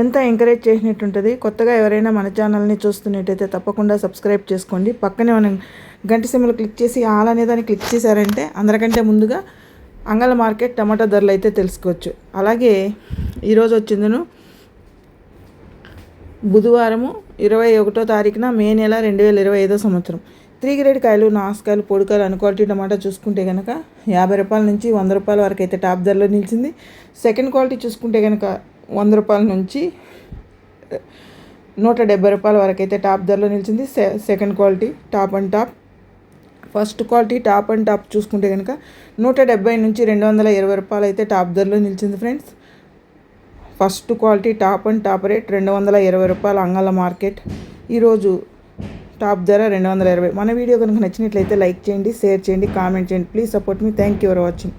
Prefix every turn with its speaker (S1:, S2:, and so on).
S1: ఎంత ఎంకరేజ్ చేసినట్టుంటుంది కొత్తగా ఎవరైనా మన ఛానల్ని చూస్తున్నట్టయితే తప్పకుండా సబ్స్క్రైబ్ చేసుకోండి. పక్కనే మనం గంట సిమ్మలు క్లిక్ చేసి ఆల్ అనే దాన్ని క్లిక్ చేశారంటే అందరికంటే ముందుగా అంగళ మార్కెట్ టమాటా ధరలు అయితే తెలుసుకోవచ్చు. అలాగే ఈరోజు వచ్చిందను బుధవారము ఇరవై ఒకటో తారీఖున మే నెల రెండు వేల ఇరవై ఐదో సంవత్సరం. త్రీ గ్రేడ్ కాయలు నాసుకాయలు పొడికాయలు అన్ క్వాలిటీ టమాటా చూసుకుంటే కనుక యాభై రూపాయల నుంచి వంద రూపాయల వరకు అయితే టాప్ ధరలో నిలిచింది. సెకండ్ క్వాలిటీ చూసుకుంటే కనుక వంద రూపాయల నుంచి నూట డెబ్బై రూపాయల వరకు అయితే టాప్ ధరలో నిలిచింది. Second quality top and top. First quality top and top చూసుకుంటే కనుక నూట డెబ్బై నుంచి రెండు వందల ఇరవై రూపాయలు అయితే టాప్ ధరలో నిలిచింది friends. First quality top and top rate రెండు వందల ఇరవై రూపాయలు అంగళ మార్కెట్. ఈరోజు టాప్ ధర రెండు వందల ఇరవై. మన వీడియో కనుక నచ్చినట్లయితే లైక్ చేయండి షేర్ చేయండి కామెంట్ చేయండి. Please support me. Thank you for watching.